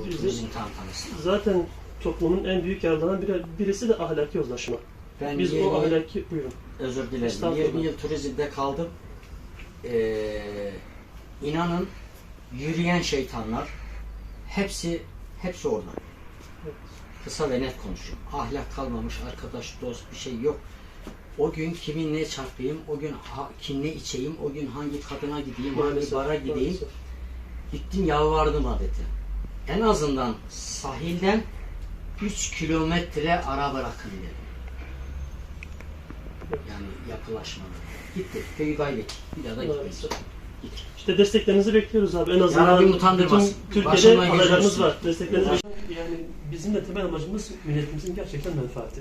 bu Bizi- turizm tantanası. Zaten toplumun en büyük yaralarından biri, birisi de ahlaki yozlaşma. Ben Biz 20 o ahlaki buyurun. özür dilerim. Estağfurullah. 20 yıl turizmde kaldım. Ee, inanın yürüyen şeytanlar hepsi hepsi orada. Evet. Kısa ve net konuşayım. Ahlak kalmamış, arkadaş, dost bir şey yok. O gün kimin ne çarpayım, o gün ha, kim ne içeyim, o gün hangi kadına gideyim, hangi Maalesef, bara gideyim. maalesef. Gittim yalvardım adeti. En azından sahilden 3 kilometre ara bırakın dedim. Yani yapılaşmadı. Gitti. Köyü kaybettik. Bir daha da gitmeyiz. İşte desteklerinizi bekliyoruz abi. En azından Rabbim utandırmasın. bütün Başımdan Türkiye'de adaylarımız geçiyorsun. var. Desteklerinizi bekliyoruz. Yani bizim de temel amacımız milletimizin gerçekten menfaati.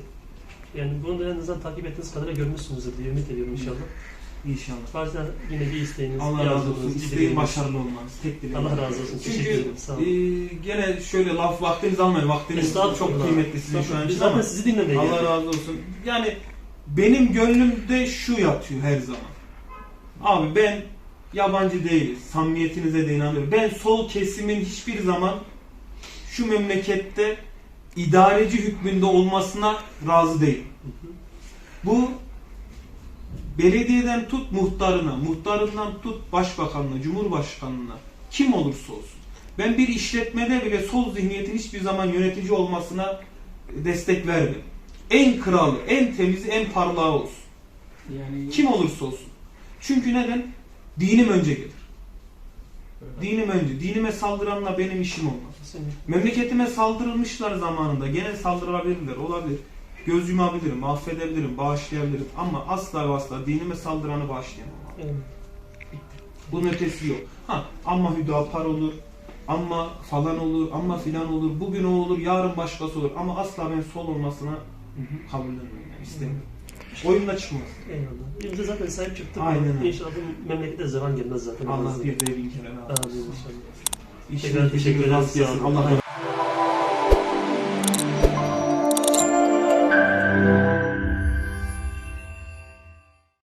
Yani bunu da en azından takip ettiğiniz kadarıyla görmüşsünüzdür diye ümit ediyorum inşallah. İnşallah. Varsa yine bir isteğiniz, Allah razı olsun. İsteğin başarılı olmanız. Tek dileğim. Allah razı olsun. Teşekkür Çünkü ederim. Sağ olun. e, gene şöyle laf vaktinizi almayın. Vaktiniz çok kıymetli sizin şu an için zaten ama sizi dinlemeye Allah geldik. razı olsun. Yani benim gönlümde şu yatıyor her zaman. Abi ben yabancı değiliz. Samimiyetinize de inanıyorum. Ben sol kesimin hiçbir zaman şu memlekette idareci hükmünde olmasına razı değilim. Bu belediyeden tut muhtarına, muhtarından tut başbakanına, cumhurbaşkanına kim olursa olsun. Ben bir işletmede bile sol zihniyetin hiçbir zaman yönetici olmasına destek vermem. En kralı, en temizi, en parlağı olsun. Yani Kim olursa olsun. Çünkü neden? Dinim önce gelir. Dinim önce. Dinime saldıranla benim işim olmaz. Kesinlikle. Memleketime saldırılmışlar zamanında. Gene saldırabilirler, olabilir. Göz yumabilirim, affedebilirim, bağışlayabilirim. Ama asla ve asla dinime saldıranı bağışlayamam. Evet. Bunun ötesi yok. Ha, ama Hüdapar olur, ama falan olur, ama filan olur, bugün o olur, yarın başkası olur. Ama asla ben sol olmasına kabullenmiyorum, yani istemiyorum. Oyunda çıkmaz. Eyvallah. Biz de zaten sahip çıktık. Aynen. İnşallah bu memlekete zevan gelmez zaten. Allah Amin bir de bin kere olsun. inşallah. Tekrar teşekkür ederiz. Allah